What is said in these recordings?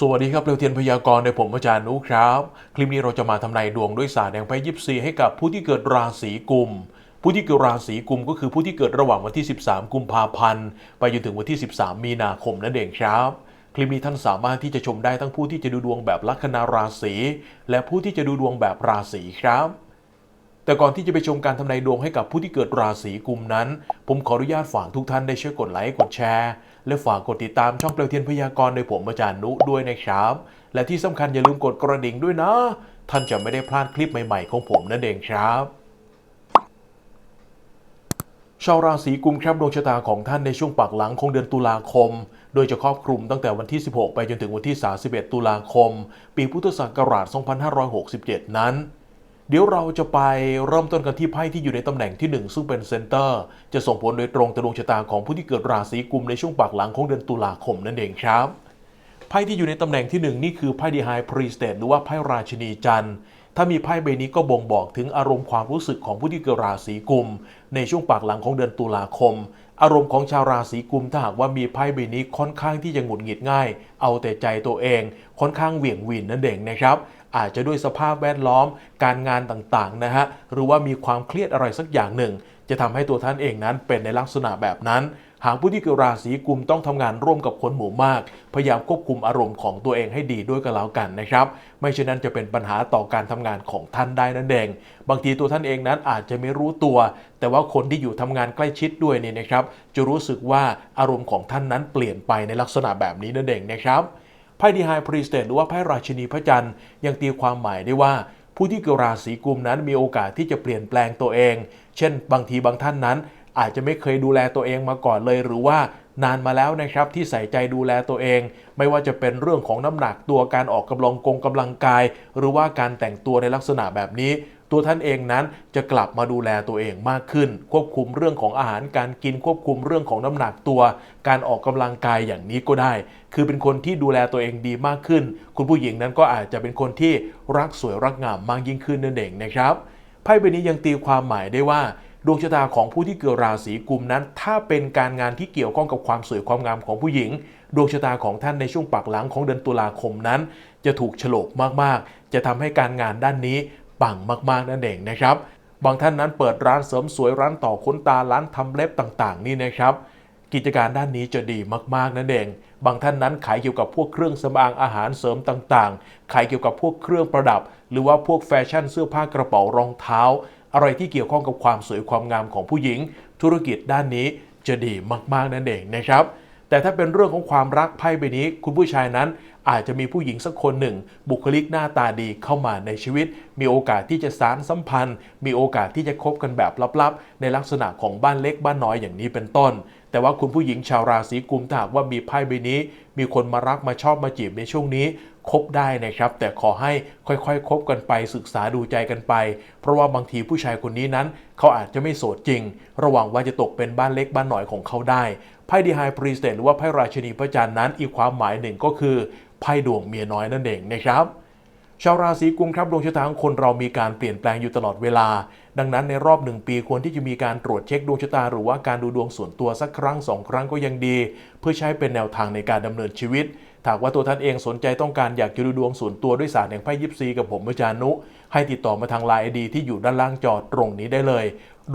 สวัสดีครับเร็วเทียนพยากรณ์ในผมอาจารย์นุครับ คลิปนี้เราจะมาทำนายดวงด้วยศาสตร์แห่งไพ่ยิปซีให้กับผู้ที่เกิดราศีกุม ผู้ที่เกิดราศีกุมก็คือผู้ที่เกิดระหว่างวันที่ 13 กุมภาพันธ์ ไปจนถึงวันที่ 13 มีนาคมนั่นเองครับคลิปนี้ท่านสามารถที่จะชมได้ทั้งผู้ที่จะดูดวงแบบลัคนาราศีและผู้ที่จะดูดวงแบบราศีครับ แต่ก่อนที่จะไปชมการทำนายดวงให้กับผู้ที่เกิดราศีกุมนั้น ผมขออนุญาตฝากทุกท่านได้ช่วยกดไลค์กดแชร์ และฝากกดติดตามช่องเปลวเทียนพยากรณ์โดยผมอาจารย์นุด้วยนะครับ และที่สำคัญอย่าลืมกดกระดิ่งด้วยนะ ท่านจะไม่ได้พลาดคลิปใหม่ๆของผมนั่นเองครับชาวราศีกุมครับดวงชะตาของท่านในช่วงปากหลังของเดือนตุลาคม โดยจะครอบคลุมตั้งแต่วันที่ 16 ไปจนถึงวันที่ 31 ตุลาคม ปีพุทธศักราช 2567 นั้น เดี๋ยวเราจะไปเริ่มต้นกันที่ไพ่ที่อยู่ในตำแหน่งที่ 1 ซึ่งเป็นเซนเตอร์ จะส่งผลโดยตรงต่อดวงชะตาของผู้ที่เกิดราศีกุมในช่วงปากหลังของเดือนตุลาคมนั่นเองครับไพ่ที่อยู่ในตำแหน่งที่ 1 นี่คือไพ่ดีไฮพรีสเต e หรือว่าไพ่ราชินีจันทร์ถ้ามีไพ่ใบนี้ก็บ่งบอกถึงอารมณ์ความรู้สึกของผู้ที่เกิดราศีกุม ในช่วงปากหลังของเดือนตุลาคม อารมณ์ของชาวราศีกุมถ้าหากว่ามีไพ่ใบนี้ค่อนข้างที่จะหงุดหงิดง่าย เอาแต่ใจตัวเองค่อนข้างเหวี่ยงวินนั่นเองนะครับ อาจจะด้วยสภาพแวดล้อม การงานต่างๆนะฮะหรือว่ามีความเครียดอะไรสักอย่างหนึ่ง จะทำให้ตัวท่านเองนั้นเป็นในลักษณะแบบนั้น หากผู้ที่เกิดราศีกุมต้องทำงานร่วมกับคนหมู่มาก พยายามควบคุมอารมณ์ของตัวเองให้ดีด้วยก็แล้วกันนะครับ ไม่เช่นนั้นจะเป็นปัญหาต่อการทำงานของท่านได้นั่นเอง บางทีตัวท่านเองนั้นอาจจะไม่รู้ตัว แต่ว่าคนที่อยู่ทำงานใกล้ชิดด้วยเนี่ยนะครับ จะรู้สึกว่าอารมณ์ของท่านนั้นเปลี่ยนไปในลักษณะแบบนี้นั่นเองนะครับ ไพ่ดีไฮพรีสเตทหรือว่าไพ่ราชินีพระจันทร์ยังตีความหมายได้ว่า ผู้ที่เกิดราศีกุมนั้นมีโอกาสที่จะเปลี่ยนแปลงตัวเอง เช่น บางทีบางท่านนั้น อาจจะไม่เคยดูแลตัวเองมาก่อนเลยหรือว่านานมาแล้วนะครับที่ใส่ใจดูแลตัวเอง ไม่ว่าจะเป็นเรื่องของน้ำหนักตัวการออกกำลังกงกำลังกาย หรือว่าการแต่งตัวในลักษณะแบบนี้ ตัวท่านเองนั้นจะกลับมาดูแลตัวเองมากขึ้น ควบคุมเรื่องของอาหารการกินควบคุมเรื่องของน้ำหนักตัว การออกกำลังกายอย่างนี้ก็ได้ คือเป็นคนที่ดูแลตัวเองดีมากขึ้น คุณผู้หญิงนั้นก็อาจจะเป็นคนที่รักสวยรักงามมากยิ่งขึ้นนั่นเองนะครับไพ่ใบนี้ยังตีความหมายได้ว่าดวงชะตาของผู้ที่เกิดราศีกุมนั้น ถ้าเป็นการงานที่เกี่ยวข้องกับความสวยความงามของผู้หญิง ดวงชะตาของท่านในช่วงปักหลังของเดือนตุลาคมนั้น จะถูกฉลกมากๆ จะทำให้การงานด้านนี้ ปังมากๆนั่นเองนะครับ บางท่านนั้นเปิดร้านเสริมสวยร้านต่อขนตาร้านทำเล็บต่างๆ นี่นะครับ กิจการด้านนี้จะดีมากๆนั่นเองบางท่านนั้นขายเกี่ยวกับพวกเครื่องสำอางอาหารเสริมต่างๆ ขายเกี่ยวกับพวกเครื่องประดับ หรือว่าพวกแฟชั่นเสื้อผ้ากระเป๋ารองเท้า อะไรที่เกี่ยวข้องกับความสวยความงามของผู้หญิง ธุรกิจด้านนี้จะดีมากๆนั่นเองนะครับ แต่ถ้าเป็นเรื่องของความรักไพ่ใบนี้ คุณผู้ชายนั้น อาจจะมีผู้หญิงสักคนหนึ่ง บุคลิกหน้าตาดีเข้ามาในชีวิต มีโอกาสที่จะสารสัมพันธ์ มีโอกาสที่จะคบกันแบบลับๆ ในลักษณะของบ้านเล็กบ้านน้อยอย่างนี้เป็นต้น แต่ว่าคุณผู้หญิงชาวราศีกุมถ้าหากว่ามีไพ่ใบนี้ มีคนมารักมาชอบมาจีบในช่วงนี้คบได้นะครับ แต่ขอให้ค่อยๆ คบกันไปศึกษาดูใจกันไป เพราะว่าบางทีผู้ชายคนนี้นั้น เขาอาจจะไม่โสดจริง ระหว่างว่าจะตกเป็นบ้านเล็กบ้านหน่อยของเขาได้ไพ่ดีไฮพรีสเตหรือว่าไพ่ราชินีพระจันทร์นั้นอีกความหมายหนึ่งก็คือ ไพ่ดวงเมียน้อยนั่นเองนะครับชาวราศีกุมครับดวงชะตาของคนเรามีการเปลี่ยนแปลงอยู่ตลอดเวลา ดังนั้นในรอบหนึ่งปีควรที่จะมีการตรวจเช็คดวงชะตาหรือว่าการดูดวงส่วนตัวสักครั้งสองครั้งก็ยังดี เพื่อใช้เป็นแนวทางในการดำเนินชีวิตถ้าว่าตัวท่านเองสนใจต้องการอยากจะดูดวงส่วนตัวด้วยศาสตร์แห่งไพ่ยิปซีกับผมอาจารย์นุ ให้ติดต่อมาทางไลน์ไอดีที่อยู่ด้านล่างจอตรงนี้ได้เลย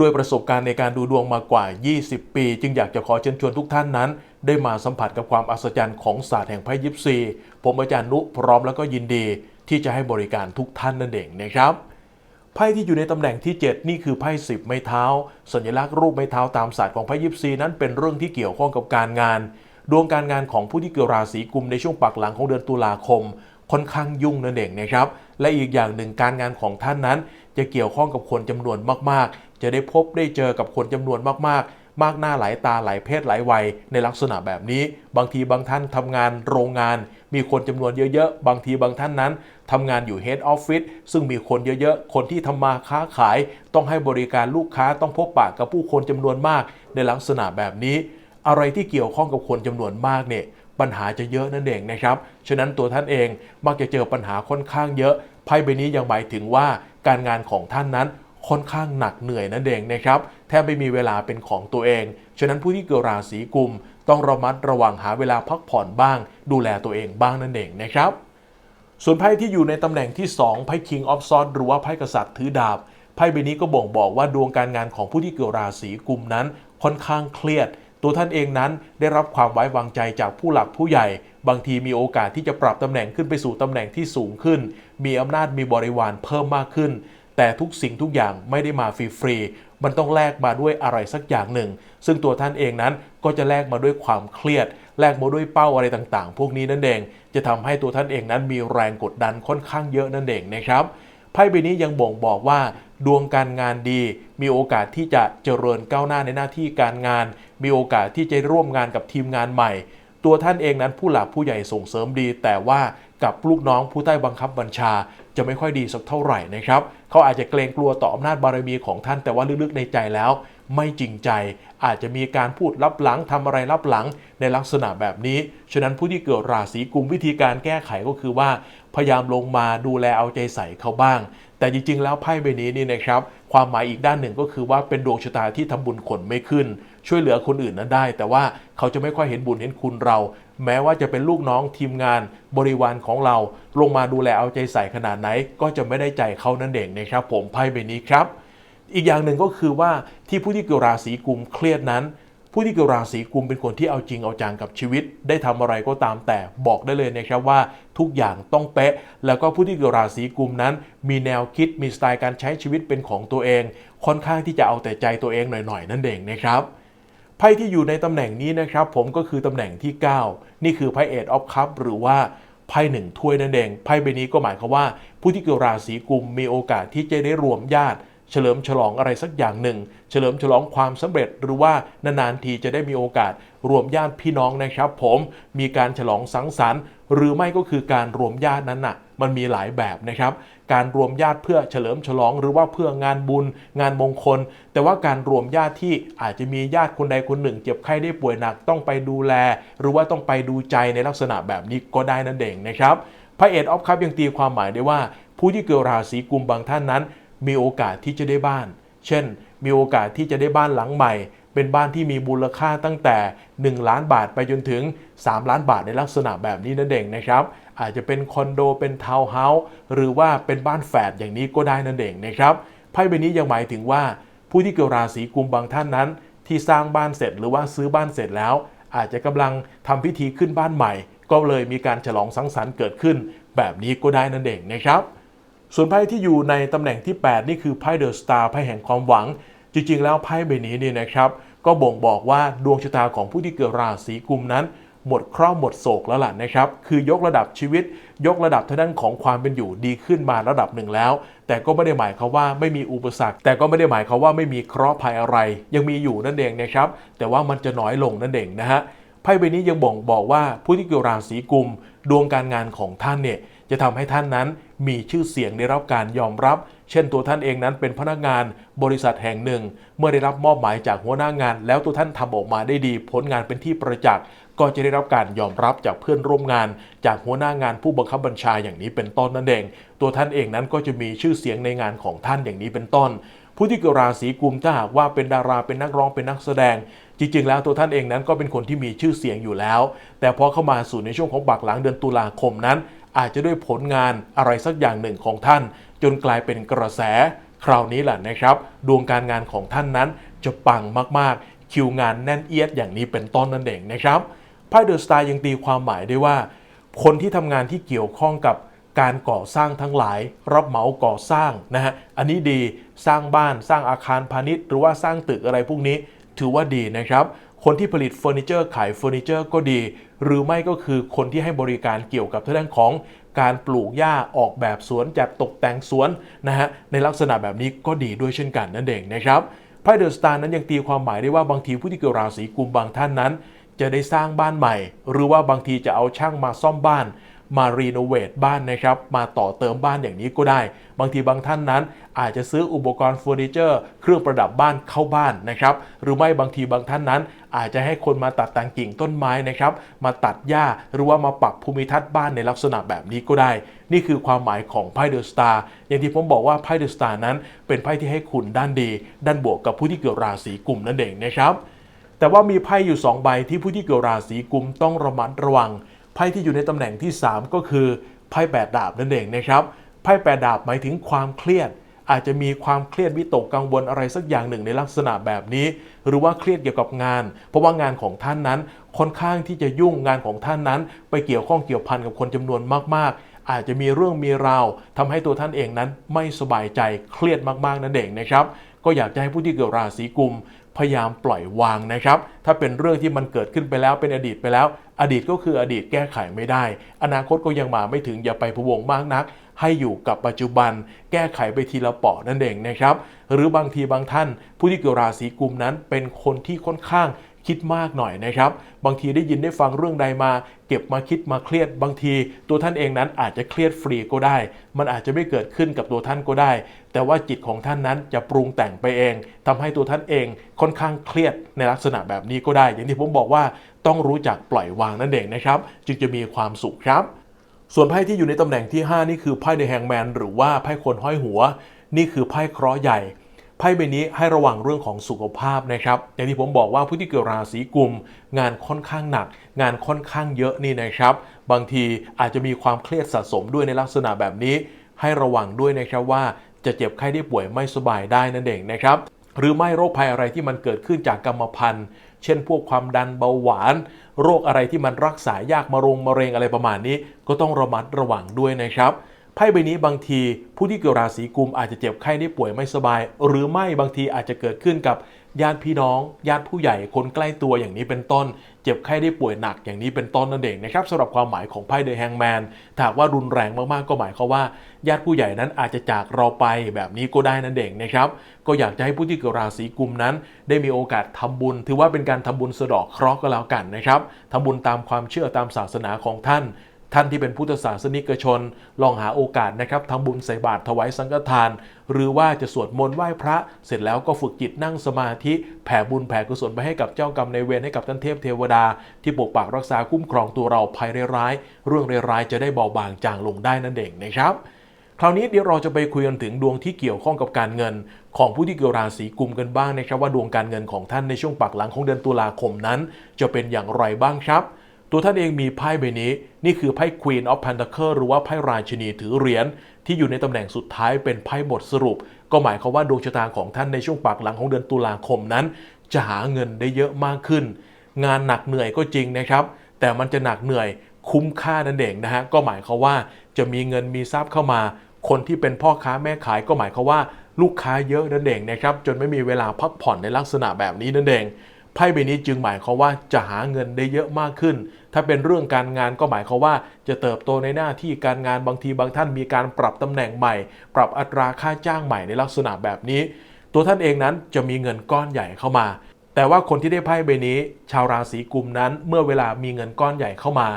ด้วยประสบการณ์ในการดูดวงมากว่า 20 ปี จึงอยากจะขอเชิญชวนทุกท่านนั้น ได้มาสัมผัสกับความอัศจรรย์ของศาสตร์แห่งไพ่ยิปซี ผมอาจารย์นุพร้อมแล้วก็ยินดีที่จะให้บริการทุกท่านนั่นเองนะครับไพ่ที่อยู่ในตำแหน่งที่ 7 นี่คือไพ่สิบไม้เท้า สัญลักษณ์รูปไม้เท้าตามศาสตร์ของไพ่ยิปซีนั้นเป็นเรื่องที่เกี่ยวข้องกับการงาน ดวงการงานของผู้ที่เกิดราศีกุมในช่วงปักหลังของเดือนตุลาคม ค่อนข้างยุ่งนั่นเองนะครับและอีกอย่างหนึ่งการงานของท่านนั้น จะเกี่ยวข้องกับคนจำนวนมากๆ จะได้พบได้เจอกับคนจำนวนมากๆ มากหน้าหลายตาหลายเพศหลายวัยในลักษณะแบบนี้ บางทีบางท่านทำงานโรงงาน มีคนจำนวนเยอะๆ บางทีบางท่านนั้นทำงานอยู่ Head Office ซึ่งมีคนเยอะๆ คนที่ทำมาค้าขาย ต้องให้บริการลูกค้าต้องพบปะกับผู้คนจำนวนมากในลักษณะแบบนี้ อะไรที่เกี่ยวข้องกับคนจำนวนมากเนี่ยปัญหาจะเยอะนั่นเองนะครับ ฉะนั้นตัวท่านเองมักจะเจอปัญหาค่อนข้างเยอะ ไพ่ใบนี้ยังหมายถึงว่าการงานของท่านนั้น ค่อนข้างหนักเหนื่อยนั่นเองนะครับแทบไม่มีเวลาเป็นของตัวเอง ฉะนั้นผู้ที่เกิดราศีกุม ต้องระมัดระวังหาเวลาพักผ่อนบ้าง ดูแลตัวเองบ้างนั่นเองนะครับ ส่วนไพ่ที่อยู่ในตำแหน่งที่ 2 ไพ่ King of Swords หรือว่าไพ่กษัตริย์ถือดาบไพ่ใบนี้ก็บ่งบอกว่าดวงการงานของผู้ที่เกิดราศีกุมนั้นค่อนข้างเครียด ตัวท่านเองนั้นได้รับความไว้วางใจจากผู้หลักผู้ใหญ่ บางทีมีโอกาสที่จะปรับตำแหน่งขึ้นไปสู่ตำแหน่งที่สูงขึ้น มีอำนาจมีบริวารเพิ่มมากขึ้น แต่ทุกสิ่งทุกอย่างไม่ได้มาฟรีๆมันต้องแลกมาด้วยอะไรสักอย่างหนึ่ง ซึ่งตัวท่านเองนั้นก็จะแลกมาด้วยความเครียด แลกมาด้วยเป้าอะไรต่างๆ พวกนี้นั่นเอง จะทำให้ตัวท่านเองนั้นมีแรงกดดันค่อนข้างเยอะนั่นเองนะครับไพ่ใบนี้ยังบ่งบอกว่า ดวงการงานดี มีโอกาสที่จะเจริญก้าวหน้าในหน้าที่การงาน มีโอกาสที่จะร่วมงานกับทีมงานใหม่ ตัวท่านเองนั้นผู้หลักผู้ใหญ่ส่งเสริมดี แต่ว่ากับลูกน้องผู้ใต้บังคับบัญชา จะไม่ค่อยดีสักเท่าไหร่นะครับเขาอาจจะเกรงกลัวต่ออำนาจบารมีของท่านแต่ว่าลึกๆในใจแล้ว ไม่จริงใจอาจจะมีการพูดลับหลังทำอะไรลับหลังในลักษณะแบบนี้ ฉะนั้นผู้ที่เกิดราศีกุมวิธีการแก้ไขก็คือว่า พยายามลงมาดูแลเอาใจใส่เขาบ้าง แต่จริงๆ แล้วไพ่ใบนี้นี่นะครับความหมายอีกด้านหนึ่งก็คือว่าเป็นดวงชะตาที่ทำบุญขนไม่ขึ้น ช่วยเหลือคนอื่นนั้นได้ แต่ว่าเขาจะไม่ค่อยเห็นบุญเห็นคุณเรา แม้ว่าจะเป็นลูกน้องทีมงานบริวารของเรา ลงมาดูแลเอาใจใส่ขนาดไหน ก็จะไม่ได้ใจเขานั่นเองนะครับ ผมไพ่ใบนี้ครับ อีกอย่างหนึ่งก็คือว่าที่ผู้ที่เกิดราศีกุมเครียดนั้นผู้ที่เกิดราศีกุมเป็นคนที่เอาจริงเอาจังกับชีวิต ได้ทำอะไรก็ตามแต่บอกได้เลยนะครับว่าทุกอย่างต้องเป๊ะ แล้วก็ผู้ที่เกิดราศีกุมนั้น มีแนวคิดมีสไตล์การใช้ชีวิตเป็นของตัวเอง ค่อนข้างที่จะเอาแต่ใจตัวเองหน่อยๆ นั่นเองนะครับ ไพ่ที่อยู่ในตำแหน่งนี้นะครับผมก็คือตำแหน่งที่ 9 นี่คือไพ่เอ็ดออฟคัพหรือว่าไพ่หนึ่งถ้วยนั่นเองไพ่ใบนี้ก็หมายความว่า ผู้ที่เกิดราศีกุมมีโอกาสที่จะได้รวมญาติ เฉลิมฉลองอะไรสักอย่างหนึ่ง เฉลิมฉลองความสำเร็จหรือว่านานๆทีจะได้มีโอกาส รวมญาติพี่น้องนะครับ ผมมีการฉลองสังสรรค์ หรือไม่ก็คือการรวมญาตินั้นน่ะ มันมีหลายแบบนะครับ การรวมญาติเพื่อเฉลิมฉลอง หรือว่าเพื่องานบุญ งานมงคล แต่ว่าการรวมญาติที่อาจจะมีญาติคนใดคนหนึ่ง เจ็บไข้ได้ป่วยหนักต้องไปดูแล หรือว่าต้องไปดูใจในลักษณะแบบนี้ก็ได้นั่นเองนะครับพระเอ็ดออฟคัพยังตีความหมายได้ว่า ผู้ที่เกิดราศีกุมบางท่านนั้น มีโอกาสที่จะได้บ้าน เช่น มีโอกาสที่จะได้บ้านหลังใหม่ เป็นบ้านที่มีมูลค่าตั้งแต่ 1 ล้านบาทไปจนถึง 3 ล้านบาทในลักษณะแบบนี้นั่นเองนะครับ อาจจะเป็นคอนโดเป็นทาวน์เฮาส์หรือว่าเป็นบ้านแฝดอย่างนี้ก็ได้นั่นเองนะครับไพ่ใบนี้ยังหมายถึงว่า ผู้ที่เกิดราศีกุมบางท่านนั้น ที่สร้างบ้านเสร็จหรือว่าซื้อบ้านเสร็จแล้ว อาจจะกำลังทำพิธีขึ้นบ้านใหม่ ก็เลยมีการฉลองสังสรรค์เกิดขึ้น แบบนี้ก็ได้นั่นเองนะครับส่วนไพ่ที่อยู่ในตำแหน่งที่ 8 นี่คือไพ่เดอะสตาร์ไพ่แห่งความหวัง จริง ๆ แล้วไพ่ใบนี้เนี่ยนะครับ ก็บ่งบอกว่าดวงชะตาของผู้ที่เกิดราศีกุมนั้นหมดเคราะห์หมดโศกแล้วล่ะนะครับ คือยกระดับชีวิต ยกระดับทางด้านของความเป็นอยู่ดีขึ้นมาระดับหนึ่งแล้ว แต่ก็ไม่ได้หมายความว่าไม่มีอุปสรรค แต่ก็ไม่ได้หมายความว่าไม่มีเคราะห์ภัยอะไร ยังมีอยู่นั่นเองนะครับ แต่ว่ามันจะน้อยลงนั่นเองนะฮะไพ่ใบนี้ยังบ่งบอกว่าผู้ที่เกิดราศีกุม ดวงการงานของท่านเนี่ยจะทำให้ท่านนั้นมีชื่อเสียงได้รับการยอมรับ เช่นตัวท่านเองนั้นเป็นพนักงานบริษัทแห่งหนึ่ง เมื่อได้รับมอบหมายจากหัวหน้างาน แล้วตัวท่านทำออกมาได้ดี ผลงานเป็นที่ประจักษ์ก็จะได้รับการยอมรับจากเพื่อนร่วมงาน จากหัวหน้างานผู้บังคับบัญชาอย่างนี้เป็นต้นนั่นเอง ตัวท่านเองนั้นก็จะมีชื่อเสียงในงานของท่านอย่างนี้เป็นต้น ผู้ที่เกิดราศีกุมถ้าหากว่าเป็นดาราเป็นนักร้องเป็นนักแสดง จริงๆ แล้วตัวท่านเองนั้นก็เป็นคนที่มีชื่อเสียงอยู่แล้ว แต่พอเข้ามาสู่ในช่วงของบักหลังเดือนตุลาคมนั้นอาจจะด้วยผลงานอะไรสักอย่างหนึ่งของท่าน จนกลายเป็นกระแส คราวนี้แหละนะครับ ดวงการงานของท่านนั้นจะปังมากๆ คิวงานแน่นเอียดอย่างนี้เป็นต้นนั่นเองนะครับไพ่เดอะสตาร์ยังตีความหมายได้ว่า คนที่ทำงานที่เกี่ยวข้องกับการก่อสร้างทั้งหลาย รับเหมาก่อสร้างนะฮะอันนี้ดีสร้างบ้านสร้างอาคารพาณิชย์ หรือว่าสร้างตึกอะไรพวกนี้ ถือว่าดีนะครับ คนที่ผลิตเฟอร์นิเจอร์ขายเฟอร์นิเจอร์ก็ดี หรือไม่ก็คือคนที่ให้บริการเกี่ยวกับเรื่องของ การปลูกหญ้าออกแบบสวนจัดตกแต่งสวนนะฮะในลักษณะแบบนี้ก็ดีด้วยเช่นกันนั่นเองนะครับไพ่เดอะสตาร์นั้นยังตีความหมายได้ว่าบางทีผู้ที่เกิดราศีกุมบางท่านนั้น จะได้สร้างบ้านใหม่ หรือว่าบางทีจะเอาช่างมาซ่อมบ้าน มารีโนเวทบ้านนะครับ มาต่อเติมบ้านอย่างนี้ก็ได้ บางทีบางท่านนั้น อาจจะซื้ออุปกรณ์เฟอร์นิเจอร์เครื่องประดับบ้านเข้าบ้านนะครับ หรือไม่บางทีบางท่านนั้น อาจจะให้คนมาตัดแต่งกิ่งต้นไม้นะครับ มาตัดหญ้าหรือว่ามาปรับภูมิทัศน์บ้านในลักษณะแบบนี้ก็ได้ นี่คือความหมายของไพ่เดอะสตาร์อย่างที่ผมบอกว่าไพ่เดอะสตาร์นั้น เป็นไพ่ที่ให้คุณด้านดี ด้านบวกกับผู้ที่เกิดราศีกุมนั่นเองนะครับแต่ว่ามีไพ่อยู่ 2 ใบที่ผู้ที่เกิดราศีกุมต้องระมัดระวัง ไพ่ที่อยู่ในตำแหน่งที่ 3 ก็คือไพ่แปดดาบนั่นเองนะครับไพ่แปดดาบหมายถึงความเครียด อาจจะมีความเครียดวิตกกังวลอะไรสักอย่างหนึ่งในลักษณะแบบนี้ หรือว่าเครียดเกี่ยวกับงาน เพราะว่างานของท่านนั้นค่อนข้างที่จะยุ่งงานของท่านนั้น ไปเกี่ยวข้องเกี่ยวพันกับคนจำนวนมากๆ อาจจะมีเรื่องมีราวทำให้ตัวท่านเองนั้นไม่สบายใจเครียดมากๆนั่นเองนะครับก็อยากจะให้ผู้ที่เกิดราศีกุม พยายามปล่อยวางนะครับ ถ้าเป็นเรื่องที่มันเกิดขึ้นไปแล้วเป็นอดีตไปแล้ว อดีตก็คืออดีตแก้ไขไม่ได้ อนาคตก็ยังมาไม่ถึงอย่าไปพะวงมากนัก ให้อยู่กับปัจจุบัน แก้ไขไปทีละปอนั่นเองนะครับ หรือบางทีบางท่าน ผู้ที่เกิดราศีกุมนั้นเป็นคนที่ค่อนข้าง คิดมากหน่อยนะครับ บางทีได้ยินได้ฟังเรื่องใดมา เก็บมาคิดมาเครียด บางที ตัวท่านเองนั้นอาจจะเครียดฟรีก็ได้ มันอาจจะไม่เกิดขึ้นกับตัวท่านก็ได้ แต่ว่าจิตของท่านนั้นจะปรุงแต่งไปเองทำให้ตัวท่านเองค่อนข้างเครียดในลักษณะแบบนี้ก็ได้ อย่างที่ผมบอกว่าต้องรู้จักปล่อยวางนั่นเองนะครับ จึงจะมีความสุขครับ ส่วนไพ่ที่อยู่ในตำแหน่งที่ 5 นี่คือไพ่เดอะแฮงแมนหรือว่าไพ่คนห้อยหัว นี่คือไพ่เคราะห์ใหญ่ พ่ใบนี้ให้ระวังเรื่องของสุขภาพนะครับ อย่างที่ผมบอกว่าผู้ที่เกิดราศีกุม งานค่อนข้างหนัก งานค่อนข้างเยอะนี่นะครับ บางทีอาจจะมีความเครียดสะสมด้วยในลักษณะแบบนี้ ให้ระวังด้วยนะครับว่าจะเจ็บไข้ได้ป่วยไม่สบายได้นั่นเองนะครับ หรือไม่โรคภัยอะไรที่มันเกิดขึ้นจากกรรมพันธุ์ เช่น พวกความดันเบาหวาน โรคอะไรที่มันรักษายากมะรงมะเร็งอะไรประมาณนี้ ก็ต้องระมัดระวังด้วยนะครับ ไพ่ใบนี้บางทีผู้ที่เกิดราศีกุมอาจจะเจ็บไข้ได้ป่วยไม่สบาย หรือไม่บางทีอาจจะเกิดขึ้นกับญาติพี่น้อง ญาติผู้ใหญ่คนใกล้ตัวอย่างนี้เป็นต้น เจ็บไข้ได้ป่วยหนักอย่างนี้เป็นต้นนั่นเองนะครับสำหรับความหมายของไพ่เดอะแฮงแมนถ้ากว่ารุนแรงมากๆก็หมายความว่า ญาติผู้ใหญ่นั้นอาจจะจากเราไปแบบนี้ก็ได้นั่นเองนะครับก็อยากจะให้ผู้ที่เกิดราศีกุมนั้น ได้มีโอกาสทำบุญ ถือว่าเป็นการทำบุญสะดอกเคราะห์ก็แล้วกันนะครับทำบุญตามความเชื่อตามศาสนาของท่าน ท่านที่เป็นพุทธศาสนิกชน ลองหาโอกาสนะครับทำบุญใส่บาตรถวายสังฆทาน หรือว่าจะสวดมนต์ไหว้พระ เสร็จแล้วก็ฝึกจิตนั่งสมาธิแผ่บุญแผ่กุศลไปให้กับเจ้ากรรมในเวรให้กับท่านเทพเทวดา ที่ปกปักรักษาคุ้มครองตัวเราภัยร้ายเรื่องร้ายจะได้เบาบางจางลงได้นั่นเองนะครับคราวนี้เดี๋ยวเราจะไปคุยกันถึงดวงที่เกี่ยวข้องกับการเงิน ของผู้ที่เกิดราศีกุมกันบ้างนะครับว่าดวงการเงินของท่านในช่วงปักหลังของเดือนตุลาคมนั้น จะเป็นอย่างไรบ้างครับ ตัวท่านเองมีไพ่ใบนี้ นี่คือไพ่ Queen of Pentacles หรือว่าไพ่ราชินีถือเหรียญที่อยู่ในตำแหน่งสุดท้ายเป็นไพ่บทสรุป ก็หมายความว่าดวงชะตาของท่านในช่วงปักหลังของเดือนตุลาคมนั้น จะหาเงินได้เยอะมากขึ้น งานหนักเหนื่อยก็จริงนะครับ แต่มันจะหนักเหนื่อยคุ้มค่านั่นเองนะฮะก็หมายความว่าจะมีเงินมีทรัพย์เข้ามา คนที่เป็นพ่อค้าแม่ขายก็หมายความว่าลูกค้าเยอะนั่นเองนะครับจนไม่มีเวลาพักผ่อนในลักษณะแบบนี้นั่นเองไพ่ใบนี้จึงหมายความว่าจะหาเงินได้เยอะมากขึ้น ถ้าเป็นเรื่องการงานก็หมายความว่าจะเติบโตในหน้าที่การงานบางทีบางท่านมีการปรับตำแหน่งใหม่ ปรับอัตราค่าจ้างใหม่ในลักษณะแบบนี้ ตัวท่านเองนั้นจะมีเงินก้อนใหญ่เข้ามา แต่ว่าคนที่ได้ไพ่ใบนี้ ชาวราศีกุมนั้น เมื่อเวลามีเงินก้อนใหญ่เข้ามา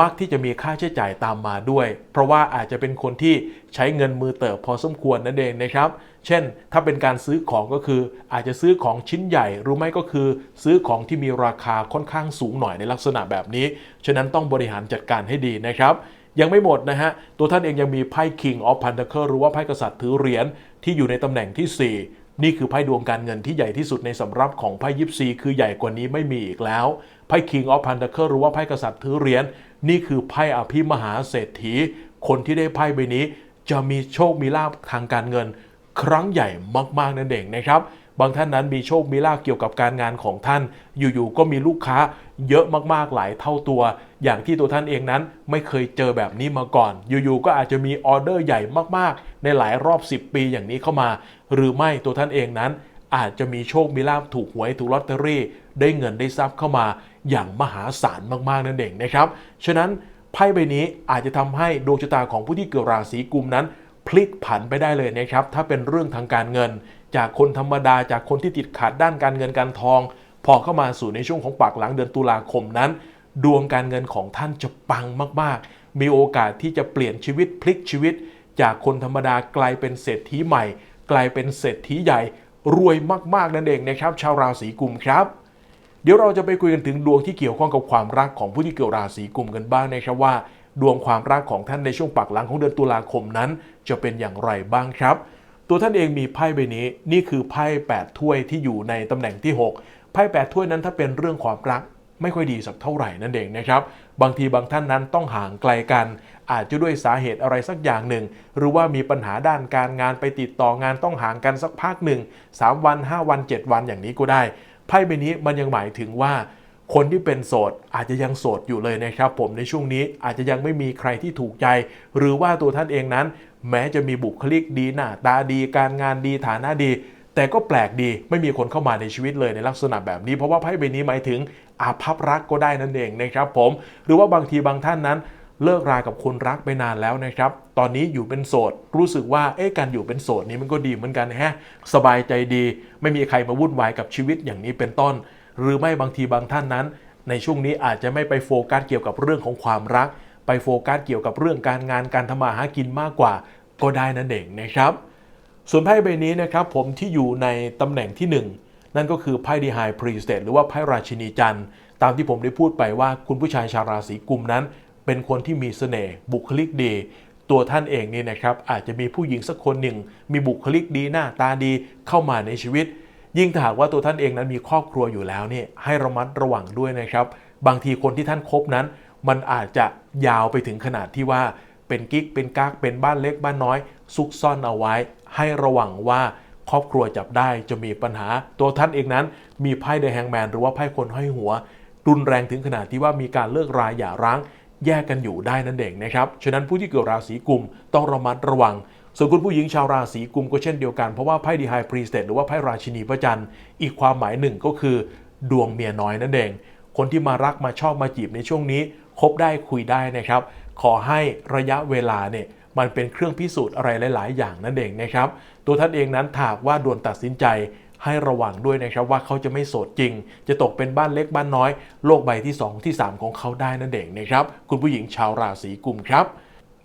มักที่จะมีค่าใช้จ่ายตามมาด้วย เพราะว่าอาจจะเป็นคนที่ใช้เงินมือเติบพอสมควรนั่นเองนะครับ เช่น ถ้าเป็นการซื้อของก็คือ อาจจะซื้อของชิ้นใหญ่หรือไม่ก็คือ ซื้อของที่มีราคาค่อนข้างสูงหน่อยในลักษณะแบบนี้ ฉะนั้นต้องบริหารจัดการให้ดีนะครับ ยังไม่หมดนะฮะ ตัวท่านเองยังมีไพ่ King of Pentacle หรือว่าไพ่กษัตริย์ถือเหรียญที่อยู่ในตำแหน่งที่ 4นี่คือไพ่ดวงการเงินที่ใหญ่ที่สุดในสำรับของไพ่ยิปซีคือใหญ่กว่านี้ไม่มีอีกแล้ว ไพ่ King of Pentacle หรือว่าไพ่กษัตริย์ถือเหรียญ นี่คือไพ่อภิมหาเศรษฐี คนที่ได้ไพ่ใบนี้ จะมีโชคมีลาภทางการเงิน ครั้งใหญ่มากๆนั่นเองนะครับ บางท่านนั้นมีโชคมีลาภเกี่ยวกับการงานของท่าน อยู่ๆก็มีลูกค้าเยอะมากๆหลายเท่าตัว อย่างที่ตัวท่านเองนั้นไม่เคยเจอแบบนี้มาก่อน อยู่ๆก็อาจจะมีออเดอร์ใหญ่มากๆ ในหลายรอบ 10 ปีอย่างนี้เข้ามา หรือไม่ตัวท่านเองนั้นอาจจะมีโชคมีลาภถูกหวยถูกลอตเตอรี่ ได้เงินได้ทรัพย์เข้ามาอย่างมหาศาลมากๆนั่นเองนะครับฉะนั้นไพ่ใบนี้อาจจะทำให้ดวงชะตาของผู้ที่เกิดราศีกุมนั้น พลิกผันไปได้เลยนะครับถ้าเป็นเรื่องทางการเงิน จากคนธรรมดาจากคนที่ติดขัดด้านการเงินการทอง พอเข้ามาสู่ในช่วงของปากหลังเดือนตุลาคมนั้น ดวงการเงินของท่านจะปังมากๆ มีโอกาสที่จะเปลี่ยนชีวิตพลิกชีวิต จากคนธรรมดากลายเป็นเศรษฐีใหม่ กลายเป็นเศรษฐีใหญ่รวยมากๆนั่นเองนะครับ ชาวราศีกุมครับ เดี๋ยวเราจะไปคุยกันถึงดวงที่เกี่ยวข้องกับความรักของผู้ที่เกี่ยวราศีกุมกันบ้างนะครับว่า ดวงความรักของท่านในช่วงปักหลังของเดือนตุลาคมนั้น จะเป็นอย่างไรบ้างครับ ตัวท่านเองมีไพ่ใบนี้ นี่คือไพ่8ถ้วยที่อยู่ในตำแหน่งที่ 6 ไพ่8ถ้วยนั้นถ้าเป็นเรื่องความรักไม่ค่อยดีสักเท่าไหร่นั่นเองนะครับ บางทีบางท่านนั้นต้องห่างไกลกัน อาจจะด้วยสาเหตุอะไรสักอย่างหนึ่ง หรือว่ามีปัญหาด้านการงานไปติดต่องานต้องห่างกันสักพักหนึ่ง 3 วัน 5 วัน 7 วันอย่างนี้ก็ได้ ไพ่ใบนี้มันยังหมายถึงว่า คนที่เป็นโสดอาจจะยังโสดอยู่เลยนะครับ ผมในช่วงนี้อาจจะยังไม่มีใครที่ถูกใจ หรือว่าตัวท่านเองนั้น แม้จะมีบุคลิกดีหน้าตาดีการงานดีฐานะดี แต่ก็แปลกดีไม่มีคนเข้ามาในชีวิตเลยในลักษณะแบบนี้ เพราะว่าไพ่ใบนี้หมายถึงอาภัพรักก็ได้นั่นเองนะครับผมหรือว่าบางทีบางท่านนั้น เลิกรากับคนรักไปนานแล้วนะครับ ตอนนี้อยู่เป็นโสด รู้สึกว่าเอ๊ะการอยู่เป็นโสดนี้มันก็ดีเหมือนกันแฮะ สบายใจดี ไม่มีใครมาวุ่นวายกับชีวิตอย่างนี้เป็นต้น หรือไม่บางทีบางท่านนั้น ในช่วงนี้อาจจะไม่ไปโฟกัสเกี่ยวกับเรื่องของความรัก ไปโฟกัสเกี่ยวกับเรื่องการงานการทำมาหากินมากกว่า ก็ได้นั่นเองนะครับ ส่วนไพ่ใบนี้นะครับผมที่อยู่ในตำแหน่งที่ 1 นั่นก็คือไพ่ดีไฮพรีสเตทหรือว่าไพ่ราชินีจันทร์ตามที่ผมได้พูดไปว่าคุณผู้ชายชาวราศีกุมนั้น เป็นคนที่มีเสน่ห์บุคลิกดี ตัวท่านเองนี่นะครับอาจจะมีผู้หญิงสักคนหนึ่ง มีบุคลิกดีหน้าตาดีเข้ามาในชีวิต ยิ่งถ้าหากว่าตัวท่านเองนั้นมีครอบครัวอยู่แล้วเนี่ยให้ระมัดระวังด้วยนะครับ บางทีคนที่ท่านคบนั้น มันอาจจะยาวไปถึงขนาดที่ว่าเป็นกิ๊กเป็นกักเป็นบ้านเล็กบ้านน้อย ซุกซ่อนเอาไว้ ให้ระวังว่าครอบครัวจับได้จะมีปัญหา ตัวท่านเองนั้น มีไพ่เดอะแฮงแมนหรือว่าไพ่คนห้อยหัว รุนแรงถึงขนาดที่ว่ามีการเลิกรายหย่าร้าง แยกกันอยู่ได้นั่นเองนะครับฉะนั้นผู้ที่เกิดราศีกุมต้องระมัดระวัง ส่วนคุณผู้หญิงชาวราศีกุมก็เช่นเดียวกันเพราะว่าไพ่ดีไฮพรีสเตทหรือว่าไพ่ราชินีพระจันทร์อีกความหมายหนึ่งก็คือ ดวงเมียน้อยนั่นเอง คนที่มารักมาชอบมาจีบในช่วงนี้คบได้คุยได้นะครับ ขอให้ระยะเวลาเนี่ยมันเป็นเครื่องพิสูจน์อะไรหลาย ๆ อย่างนั่นเองนะครับ ตัวท่านเองนั้นถากว่าด่วนตัดสินใจ ให้ระวังด้วยนะครับว่าเขาจะไม่โสดจริง จะตกเป็นบ้านเล็กบ้านน้อย โลกใบที่ 2 ที่ 3 ของเขาได้นั่นเองนะครับ คุณผู้หญิงชาวราศีกุมครับ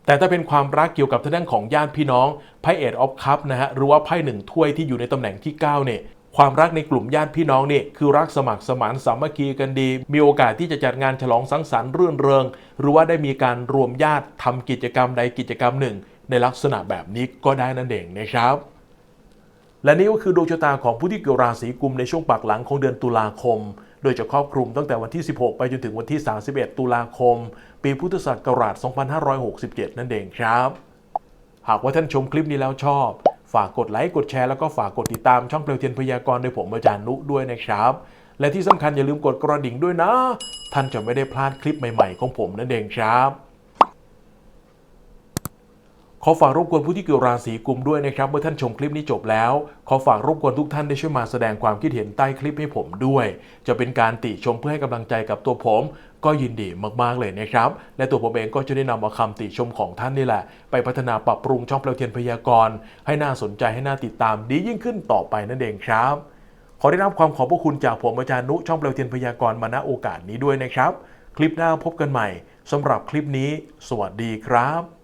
แต่ถ้าเป็นความรักเกี่ยวกับทางด้านของญาติพี่น้องไพ่เอ็ดออฟคัพนะฮะหรือว่าไพ่หนึ่งถ้วยที่อยู่ในตำแหน่งที่ 9 เนี่ย ความรักในกลุ่มญาติพี่น้องเนี่ยคือรักสมัครสมานสามัคคีกันดี มีโอกาสที่จะจัดงานฉลองสังสรรค์รื่นเริง หรือว่าได้มีการรวมญาติทำกิจกรรมใดกิจกรรมหนึ่ง ในลักษณะแบบนี้ก็ได้นั่นเองนะครับ และนี่ก็คือดวงชะตาของผู้ที่เกิดราศีกุมในช่วงปักหลังของเดือนตุลาคม โดยจะครอบคลุมตั้งแต่วันที่ 16 ไปจนถึงวันที่ 31 ตุลาคม ปีพุทธศักราช 2567 นั่นเองครับ หากว่าท่านชมคลิปนี้แล้วชอบ ฝากกดไลค์ กดแชร์ แล้วก็ฝากกดติดตามช่องเปลวเทียนพยากรณ์โดยผมอาจารย์นุด้วยนะครับ และที่สำคัญอย่าลืมกดกระดิ่งด้วยนะ ท่านจะไม่ได้พลาดคลิปใหม่ ๆ ของผมนั่นเองครับ ขอฝากรบกวนผู้ที่เกี่ยวราศีกุมด้วยนะครับ เมื่อท่านชมคลิปนี้จบแล้ว ขอฝากรบกวนทุกท่านได้ช่วยมาแสดงความคิดเห็นใต้คลิปให้ผมด้วย จะเป็นการติชมเพื่อให้กำลังใจกับตัวผม ก็ยินดีมากๆเลยนะครับ และตัวผมเองก็จะได้นำเอาคำติชมของท่านนี่แหละ ไปพัฒนาปรับปรุงช่องเปลวเทียนพยากรณ์ให้น่าสนใจให้น่าติดตามดียิ่งขึ้นต่อไปนั่นเองครับขอได้รับความขอบพระคุณจากผมอาจารย์นุช่องเปลวเทียนพยากรณ์มาณโอกาสนี้ด้วยนะครับ คลิปหน้าพบกันใหม่สำหรับคลิปนี้ สวัสดีครับ